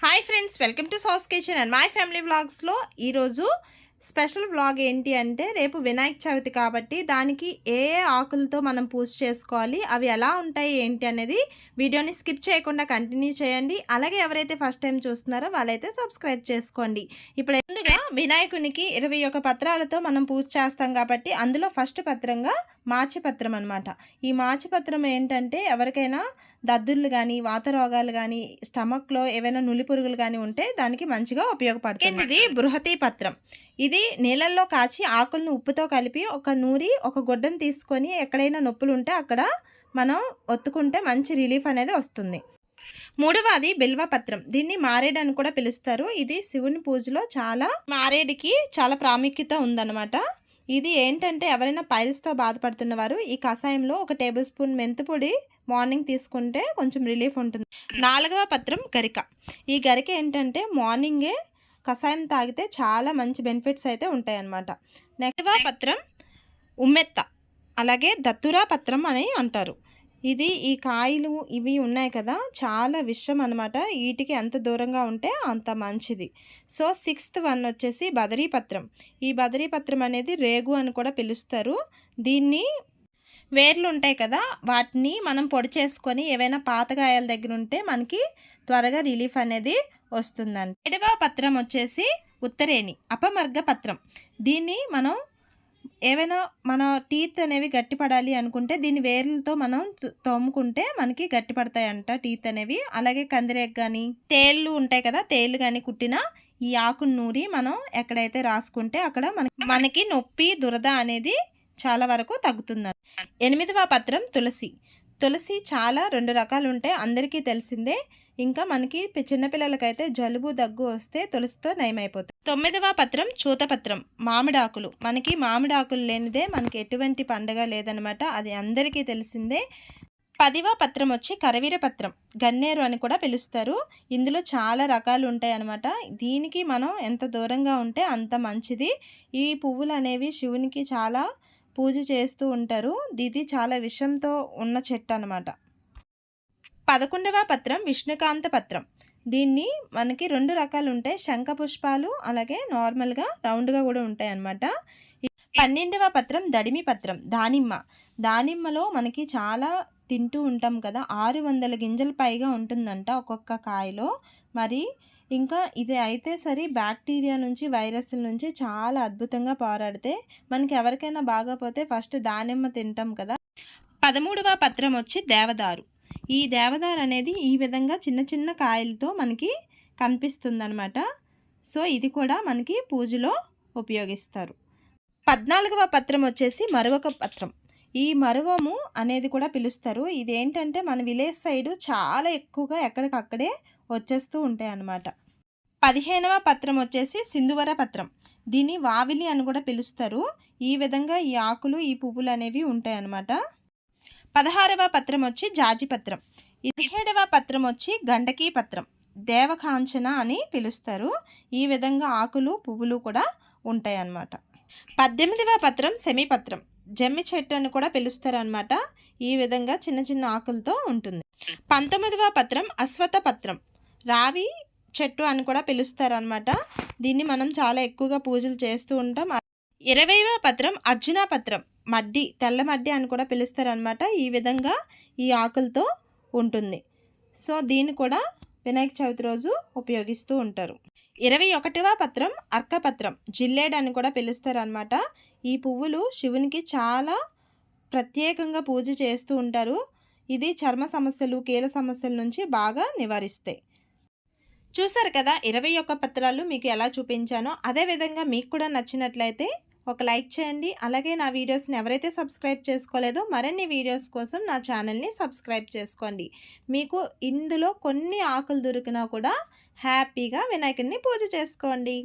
Hi friends welcome to sauce kitchen and my family వ్లాగ్స్లో ఈరోజు special vlog ఏంటి అంటే రేపు వినాయక చవితి కాబట్టి దానికి ఏ ఏ ఆకులతో మనం పూజ చేసుకోవాలి అవి ఎలా ఉంటాయి ఏంటి అనేది వీడియోని స్కిప్ చేయకుండా కంటిన్యూ చేయండి. అలాగే ఎవరైతే ఫస్ట్ టైం చూస్తున్నారో వాళ్ళైతే సబ్స్క్రైబ్ చేసుకోండి. ఇప్పుడు వినాయకునికి ఇరవై ఒక పత్రాలతో మనం పూజ చేస్తాం కాబట్టి అందులో ఫస్ట్ పత్రంగా మాచిపత్రం అనమాట ఈ మాచిపత్రం ఏంటంటే ఎవరికైనా దద్దుర్లు కానీ వాత రోగాలు కానీ స్టమక్లో ఏవైనా నులి పురుగులు కానీ ఉంటే దానికి మంచిగా ఉపయోగపడుతుంది. ఇది బృహతి పత్రం. ఇది నీళ్ళల్లో కాచి ఆకులను ఉప్పుతో కలిపి ఒక నూరి ఒక గుడ్డను తీసుకొని ఎక్కడైనా నొప్పులు ఉంటే అక్కడ మనం ఒత్తుకుంటే మంచి రిలీఫ్ అనేది వస్తుంది. మూడవది బిల్వపత్రం దీన్ని మారేడు అని కూడా పిలుస్తారు. ఇది శివుని పూజలో చాలా మారేడుకి చాలా ప్రాముఖ్యత ఉందన్నమాట. ఇది ఏంటంటే ఎవరైనా పైల్స్తో బాధపడుతున్న వారు ఈ కషాయంలో ఒక టేబుల్ స్పూన్ మెంతుపొడి మార్నింగ్ తీసుకుంటే కొంచెం రిలీఫ్ ఉంటుంది. నాలుగవ పత్రం గరిక. ఈ గరిక ఏంటంటే మార్నింగే కషాయం తాగితే చాలా మంచి బెనిఫిట్స్ అయితే ఉంటాయన్నమాట. నెక్స్ట్ పత్రం ఉమ్మెత్త. అలాగే దత్తురా పత్రం అని అంటారు. ఇది ఈ కాయలు ఇవి ఉన్నాయి కదా చాలా విషయం అనమాట వీటికి ఎంత దూరంగా ఉంటే అంత మంచిది. సో సిక్స్త్ వన్ వచ్చేసి బదరీపత్రం ఈ బదరీపత్రం అనేది రేగు అని కూడా పిలుస్తారు. దీన్ని వేర్లు ఉంటాయి కదా వాటిని మనం పొడి చేసుకొని ఏవైనా పాతకాయల దగ్గర ఉంటే మనకి త్వరగా రిలీఫ్ అనేది వస్తుందండి ఏడవ పత్రం వచ్చేసి ఉత్తరేణి అపమర్గ పత్రం. దీన్ని మనం ఏవైనా మన టీత్ అనేవి గట్టిపడాలి అనుకుంటే దీని వేర్లతో మనం తోముకుంటే మనకి గట్టిపడతాయంట టీత్ అనేవి. అలాగే కందిరేగ్ కానీ తేళ్ళు ఉంటాయి కదా తేళ్ళు కానీ కుట్టిన ఈ ఆకును నూరి మనం ఎక్కడైతే రాసుకుంటే అక్కడ మనకి మనకి నొప్పి దురద అనేది చాలా వరకు తగ్గుతుంది ఎనిమిదవ పత్రం తులసి. తులసి చాలా రెండు రకాలు ఉంటాయి అందరికీ తెలిసిందే. ఇంకా మనకి చిన్నపిల్లలకైతే జలుబు దగ్గు వస్తే తులసితో నయమైపోతుంది తొమ్మిదవ పత్రం చూతపత్రం మామిడాకులు. మనకి మామిడాకులు లేనిదే మనకి ఎటువంటి పండగ లేదనమాట అది అందరికీ తెలిసిందే. పదివ పత్రం వచ్చి కరవీర పత్రం. గన్నేరు అని కూడా పిలుస్తారు. ఇందులో చాలా రకాలు ఉంటాయి అన్నమాట. దీనికి మనం ఎంత దూరంగా ఉంటే అంత మంచిది. ఈ పువ్వులు అనేవి శివునికి చాలా పూజ చేస్తూ ఉంటారు. ఇది చాలా విషంతో ఉన్న చెట్టు అనమాట పదకొండవ పత్రం విష్ణుకాంత పత్రం. దీన్ని మనకి రెండు రకాలు ఉంటాయి శంఖ పుష్పాలు అలాగే నార్మల్గా రౌండ్గా కూడా ఉంటాయి అన్నమాట పన్నెండవ పత్రం దడిమి పత్రం దానిమ్మ. దానిమ్మలో మనకి చాలా తింటూ ఉంటాం కదా. ఆరు వందల గింజల పైగా ఉంటుందంట ఒక్కొక్క కాయలో. మరి ఇంకా ఇది అయితే సరే బ్యాక్టీరియా నుంచి వైరస్ల నుంచి చాలా అద్భుతంగా పోరాడితే మనకి ఎవరికైనా బాగోపోతే ఫస్ట్ దానిమ్మ తింటాం కదా. పదమూడవ పత్రం వచ్చి దేవదారు. ఈ దేవదారు అనేది ఈ విధంగా చిన్న చిన్న కాయలతో మనకి కనిపిస్తుందన్నమాట. సో ఇది కూడా మనకి పూజలో ఉపయోగిస్తారు. పద్నాలుగవ పత్రం వచ్చేసి మరొక పత్రం. ఈ మరువము అనేది కూడా పిలుస్తారు. ఇదేంటంటే మన విలేజ్ సైడు చాలా ఎక్కువగా ఎక్కడికక్కడే వచ్చేస్తూ ఉంటాయి అన్నమాట. పదిహేనవ పత్రం వచ్చేసి సింధువర పత్రం. దీన్ని వావిలి అని కూడా పిలుస్తారు. ఈ విధంగా ఈ ఆకులు ఈ పువ్వులు అనేవి ఉంటాయి అన్నమాట. పదహారవ పత్రం వచ్చి జాజి పత్రం. పదిహేడవ పత్రం వచ్చి గండకీ పత్రం. దేవకాంచన అని పిలుస్తారు. ఈ విధంగా ఆకులు పువ్వులు కూడా ఉంటాయి అన్నమాట. పద్దెనిమిదవ పత్రం సెమీపత్రం జమ్మి చెట్టు అని కూడా పిలుస్తారు అనమాట ఈ విధంగా చిన్న చిన్న ఆకులతో ఉంటుంది. పంతొమ్మిదవ పత్రం అశ్వత పత్రం. రావి చెట్టు అని కూడా పిలుస్తారు అనమాట దీన్ని మనం చాలా ఎక్కువగా పూజలు చేస్తూ ఉంటాం. ఇరవైవ పత్రం అర్జున పత్రం. మడ్డి తెల్ల మడ్డి అని కూడా పిలుస్తారు అనమాట ఈ విధంగా ఈ ఆకులతో ఉంటుంది. సో దీన్ని కూడా వినాయక చవితి రోజు ఉపయోగిస్తూ ఉంటారు. ఇరవై ఒకటివ పత్రం అర్కపత్రం జిల్లేడు అని కూడా పిలుస్తారు అనమాట ఈ పువ్వులు శివునికి చాలా ప్రత్యేకంగా పూజ చేస్తూ ఉంటారు. ఇది చర్మ సమస్యలు కీల సమస్యల నుంచి బాగా నివారిస్తాయి. చూసారు కదా ఇరవై ఒక్క పత్రాలు మీకు ఎలా చూపించానో అదేవిధంగా మీకు కూడా నచ్చినట్లయితే ఒక లైక్ చేయండి. అలాగే నా వీడియోస్ని ఎవరైతే సబ్స్క్రైబ్ చేసుకోలేదో మరిన్ని వీడియోస్ కోసం నా ఛానల్ని సబ్స్క్రైబ్ చేసుకోండి. మీకు ఇందులో కొన్ని ఆకులు దొరికినా కూడా హ్యాపీగా వినాయకుడిని పూజ చేసుకోండి.